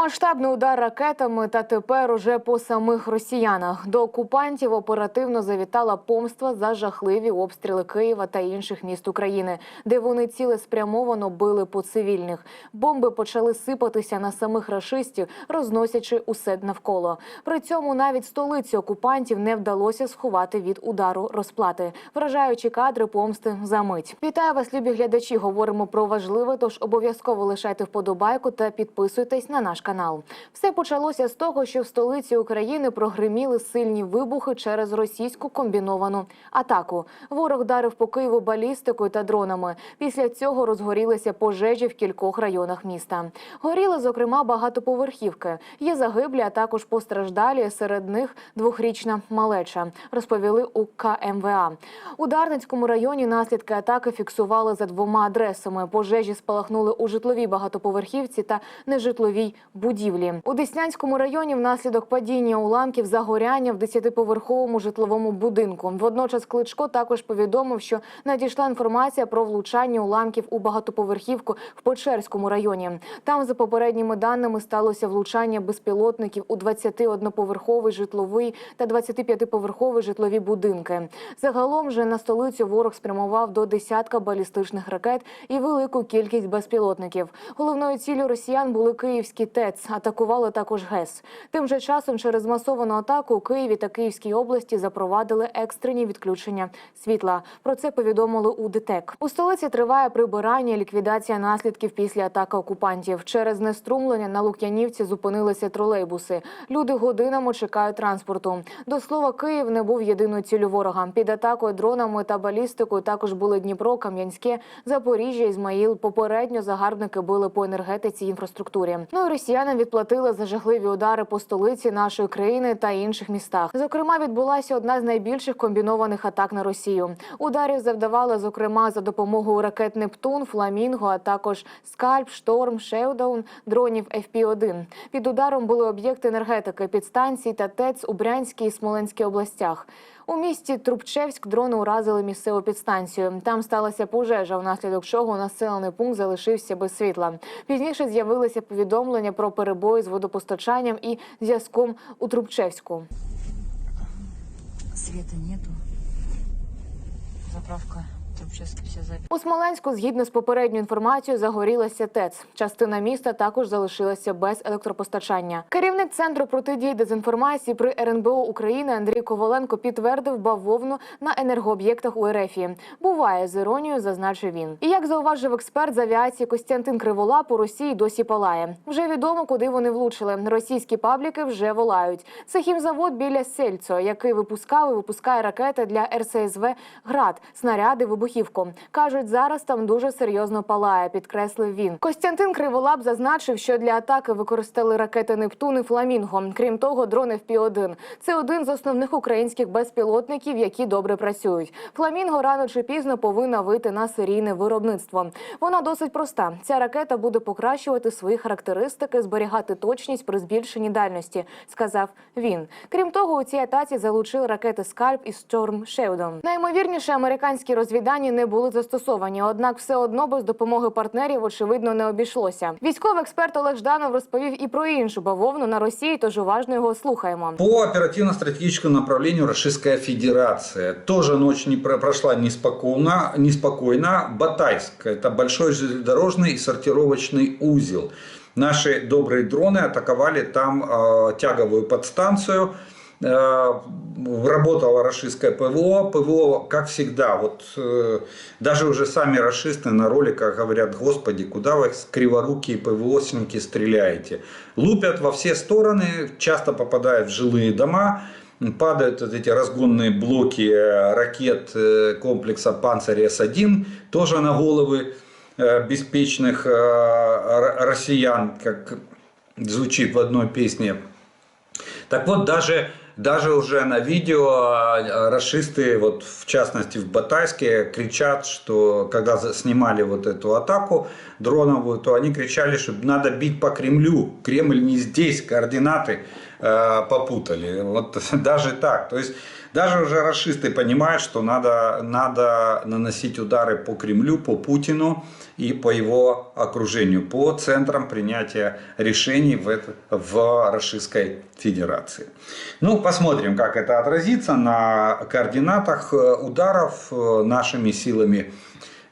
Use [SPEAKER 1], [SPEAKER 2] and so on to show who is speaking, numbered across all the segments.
[SPEAKER 1] Масштабний удар ракетами та тепер уже по самих росіянах. До окупантів оперативно завітала помства за жахливі обстріли Києва та інших міст України, де вони цілеспрямовано били по цивільних. Бомби почали сипатися на самих рашистів, розносячи усе навколо. При цьому навіть столиці окупантів не вдалося сховати від удару розплати, вражаючи кадри помсти за мить. Вітаю вас, любі глядачі. Говоримо про важливе, тож обов'язково лишайте вподобайку та підписуйтесь на наш канал. Все почалося з того, що в столиці України прогриміли сильні вибухи через російську комбіновану атаку. Ворог дарив по Києву балістикою та дронами. Після цього розгорілися пожежі в кількох районах міста. Горіли, зокрема, багатоповерхівки. Є загиблі, а також постраждалі. Серед них двохрічна малеча. Розповіли у КМВА. У Дарницькому районі наслідки атаки фіксували за двома адресами. Пожежі спалахнули у житловій багатоповерхівці та нежитловій будівлі. У Деснянському районі внаслідок падіння уламків загоряння в 10-поверховому житловому будинку. Водночас Кличко також повідомив, що надійшла інформація про влучання уламків у багатоповерхівку в Печерському районі. Там, за попередніми даними, сталося влучання безпілотників у 21-поверховий житловий та 25-поверховий житлові будинки. Загалом же на столицю ворог спрямував до десятка балістичних ракет і велику кількість безпілотників. Головною ціллю росіян були київські ТЕЦ. Атакували також ГЕС. Тим же часом через масовану атаку у Києві та Київській області запровадили екстрені відключення світла. Про це повідомили у ДТЕК. У столиці триває прибирання ліквідація наслідків після атаки окупантів. Через знеструмлення на Лук'янівці зупинилися тролейбуси. Люди годинами чекають транспорту. До слова, Київ не був єдиною ціллю ворога. Під атакою дронами та балістикою також були Дніпро, Кам'янське, Запоріжжя, Ізмаїл. Попередньо загарбники били по енергетиці і інфраструктурі. Ну і росіянам відплатили за жахливі удари по столиці нашої країни та інших містах. Зокрема, відбулася одна з найбільших комбінованих атак на Росію. Ударів завдавали зокрема за допомогою ракет Нептун, Фламінго, а також Скальп, Шторм, Шеудаун, дронів FP-1. Під ударом були об'єкти енергетики, підстанцій та ТЕЦ у Брянській і Смоленській областях. У місті Трубчевськ дрони уразили місцеву підстанцію. Там сталася пожежа, внаслідок чого населений пункт залишився без світла. Пізніше з'явилися повідомлення про перебої з водопостачанням і зв'язком у Трубчевську.
[SPEAKER 2] світа нету. Заправка.
[SPEAKER 1] У Смоленську, згідно з попередньою інформацією, загорілася ТЕЦ. Частина міста також залишилася без електропостачання. Керівник центру протидії дезінформації при РНБО України Андрій Коваленко підтвердив бавовну на енергооб'єктах у РФ. Буває з іронією, зазначив він. І як зауважив експерт з авіації Костянтин Криволап, у Росії досі палає. Вже відомо, куди вони влучили. Російські пабліки вже волають. Це хімзавод біля Сельцо, який випускав і випускає ракети для РСЗВ «Град», снаряди, вибухівку. Кажуть, зараз там дуже серйозно палає, підкреслив він. Костянтин Криволап зазначив, що для атаки використали ракети Нептун і Фламінго. Крім того, дрон FP-1. Це один з основних українських безпілотників, які добре працюють. Фламінго рано чи пізно повинна вийти на серійне виробництво. Вона досить проста. Ця ракета буде покращувати свої характеристики, зберігати точність при збільшенні дальності, сказав він. Крім того, у цій атаці залучили ракети Скальп і Storm Shadow. Наймовірніше, американські розвіддані не були застосовані, однак все одно без допомоги партнерів очевидно не обійшлося. Військовий експерт Олег Жданов розповів і про іншу бавовну на Росії, тож уважно його слухаємо.
[SPEAKER 3] По оперативно-стратегическому направлению Российская Федерация тоже ночь не про- прошла неспокойно, неспокойно. Батайск – это большой железнодорожный и сортировочный узел. Наши добрые дроны атаковали там э, тяговую подстанцию. Э, работало российское ПВО. ПВО, как всегда, вот э, даже уже сами расисты на роликах говорят, господи, куда вы криворукие ПВОшники стреляете? Лупят во все стороны, часто попадают в жилые дома, падают вот эти разгонные блоки э, ракет комплекса «Панцирь С-1» тоже на головы беспечных россиян, как звучит в одной песне. Так вот, даже, даже уже на видео э, расисты, вот в частности в Батайске, кричат, что когда снимали вот эту атаку дроновую, то они кричали, что надо бить по Кремлю. Кремль не здесь, координаты э, попутали. Вот даже так. То есть даже уже расисты понимают, что надо, надо наносить удары по Кремлю, по Путину и по его окружению, по центрам принятия решений в, это- в Российской Федерации. Ну, посмотрим, как это отразится на координатах э, ударов э, нашими силами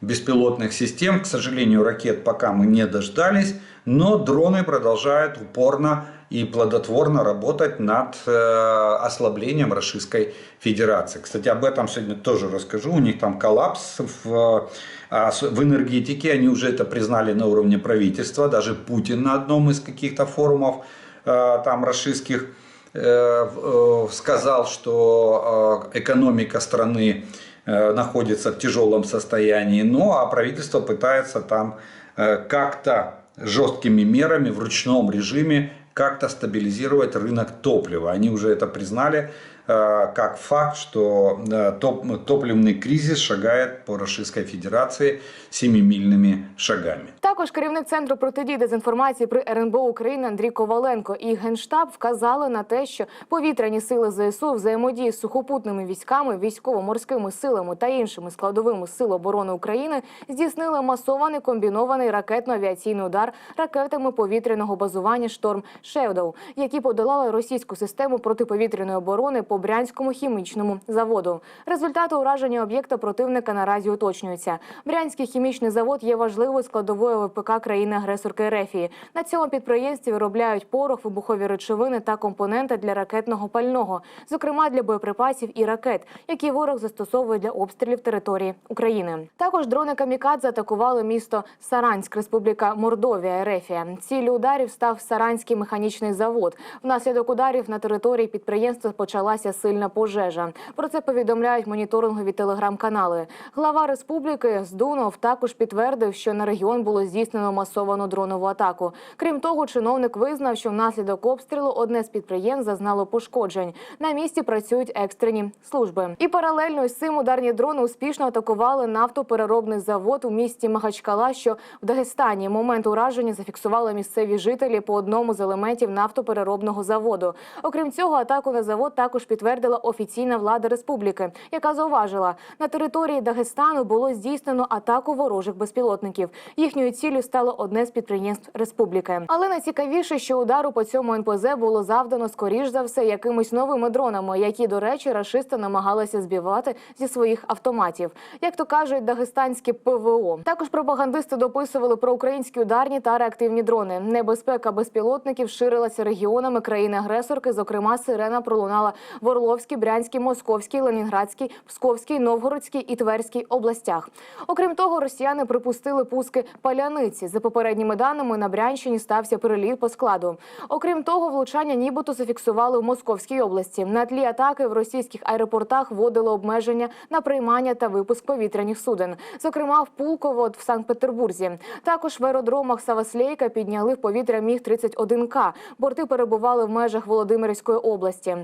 [SPEAKER 3] беспилотных систем. К сожалению, ракет пока мы не дождались, но дроны продолжают упорно и плодотворно работать над э, ослаблением Российской Федерации. Кстати, об этом сегодня тоже расскажу. У них там коллапс в, а, в энергетике. Они уже это признали на уровне правительства. Даже Путин на одном из каких-то форумов э, там российских э, сказал, что экономика страны находится в тяжелом состоянии, ну а правительство пытается там как-то жесткими мерами в ручном режиме как-то стабилизировать рынок топлива. Они уже это признали э, как факт, что э, топ- топливный кризис шагает по Российской Федерации семимильными шагами.
[SPEAKER 1] Також керівник центру протидії дезінформації при РНБО України Андрій Коваленко і генштаб вказали на те, що повітряні сили ЗСУ взаємодії з сухопутними військами, військово-морськими силами та іншими складовими сил оборони України здійснили масований комбінований ракетно-авіаційний удар ракетами повітряного базування Шторм Шевдоу, які подолали російську систему протиповітряної оборони по брянському хімічному заводу. Результати ураження об'єкта противника наразі уточнюються. Брянський хімічний завод є важливою складовою ВПК країни-агресорки Рефії. На цьому підприємстві виробляють порох, вибухові речовини та компоненти для ракетного пального, зокрема для боєприпасів і ракет, які ворог застосовує для обстрілів території України. Також дрони камікадзе атакували місто Саранськ, Республіка Мордовія, Рефія. Ціллю ударів став Саранський механічний завод. Внаслідок ударів на території підприємства почалася сильна пожежа. Про це повідомляють моніторингові телеграм-канали. Глава республіки Здунов також підтвердив, що на регіон було здійснено масовану дронову атаку. Крім того, чиновник визнав, що внаслідок обстрілу одне з підприємств зазнало пошкоджень. На місці працюють екстрені служби. І паралельно із цим ударні дрони успішно атакували нафтопереробний завод у місті Махачкала, що в Дагестані. Момент ураження зафіксували місцеві жителі по одному з елементів нафтопереробного заводу. Окрім цього, атаку на завод також підтвердила офіційна влада республіки, яка зауважила, на території Дагестану було здійснено атаку ворожих безпілотників. Їхньою ціллю стало одне з підприємств республіки. Але найцікавіше, що удару по цьому НПЗ було завдано скоріш за все якимись новими дронами, які, до речі, рашисти намагалися збивати зі своїх автоматів, як то кажуть, дагестанські ПВО. Також пропагандисти дописували про українські ударні та реактивні дрони. Небезпека безпілотників ширилася регіонами країни-агресорки. Зокрема, сирена пролунала в Орловській, Брянській, Московській, Ленінградській, Псковській, Новгородській і Тверській областях. Окрім того, росіяни припустили пуски паляниці. За попередніми даними на Брянщині стався переліт по складу. Окрім того, влучання нібито зафіксували в Московській області. На тлі атаки в російських аеропортах вводили обмеження на приймання та випуск повітряних суден, зокрема в Пулково в Санкт-Петербурзі. Також в аеродромах Саваслейка підняли в повітря міг 31 к Борти перебували в межах Володимирської області.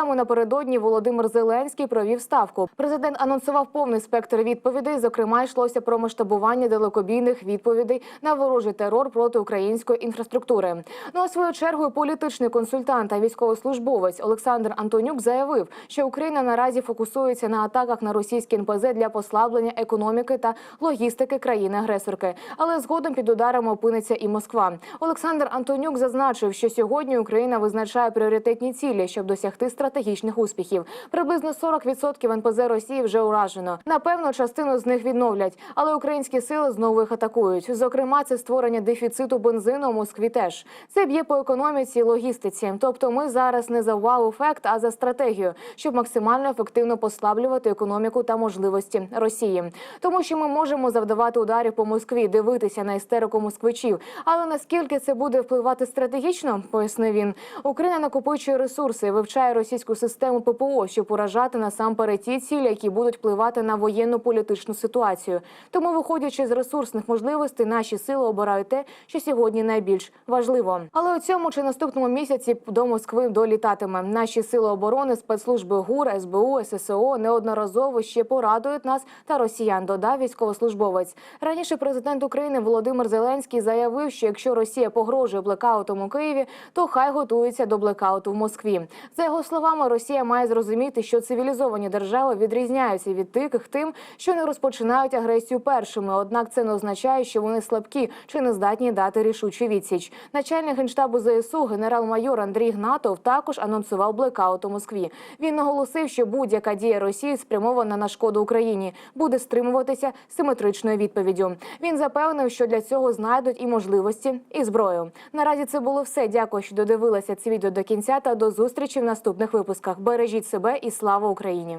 [SPEAKER 1] Нагадаємо, напередодні Володимир Зеленський провів ставку. Президент анонсував повний спектр відповідей. Зокрема, йшлося про масштабування далекобійних відповідей на ворожий терор проти української інфраструктури. Ну а свою чергою політичний консультант та військовослужбовець Олександр Антонюк заявив, що Україна наразі фокусується на атаках на російські НПЗ для послаблення економіки та логістики країни-агресорки. Але згодом під ударами опиниться і Москва. Олександр Антонюк зазначив, що сьогодні Україна визначає пріоритетні цілі, щоб досягти стратегічних успіхів. Приблизно 40% НПЗ Росії вже уражено. Напевно, частину з них відновлять, але українські сили знову їх атакують. Зокрема, це створення дефіциту бензину в Москві. Теж це б'є по економіці і логістиці. Тобто, ми зараз не за вау-ефект, а за стратегію, щоб максимально ефективно послаблювати економіку та можливості Росії. Тому що ми можемо завдавати ударів по Москві, дивитися на істерику москвичів. Але наскільки це буде впливати стратегічно, пояснив він. Україна накопичує ресурси, вивчає російську систему ППО, щоб уражати насамперед ті цілі, які будуть впливати на воєнну політичну ситуацію. Тому, виходячи з ресурсних можливостей, наші сили обирають те, що сьогодні найбільш важливо. Але у цьому чи наступному місяці до Москви долітатиме. Наші сили оборони, спецслужби ГУР, СБУ, ССО неодноразово ще порадують нас та росіян. Додав військовослужбовець. Раніше президент України Володимир Зеленський заявив, що якщо Росія погрожує блекаутом у Києві, то хай готуються до блекауту в Москві. За його словами, Росія має зрозуміти, що цивілізовані держави відрізняються від тих, тим, що не розпочинають агресію першими. Однак це не означає, що вони слабкі чи не здатні дати рішучу відсіч. Начальник генштабу ЗСУ генерал-майор Андрій Гнатов також анонсував блекаут у Москві. Він наголосив, що будь-яка дія Росії спрямована на шкоду Україні буде стримуватися симетричною відповіддю. Він запевнив, що для цього знайдуть і можливості, і зброю. Наразі це було все. Дякую, що додивилися це відео до кінця. Та до зустрічі в наступних випусках. Бережіть себе і слава Україні!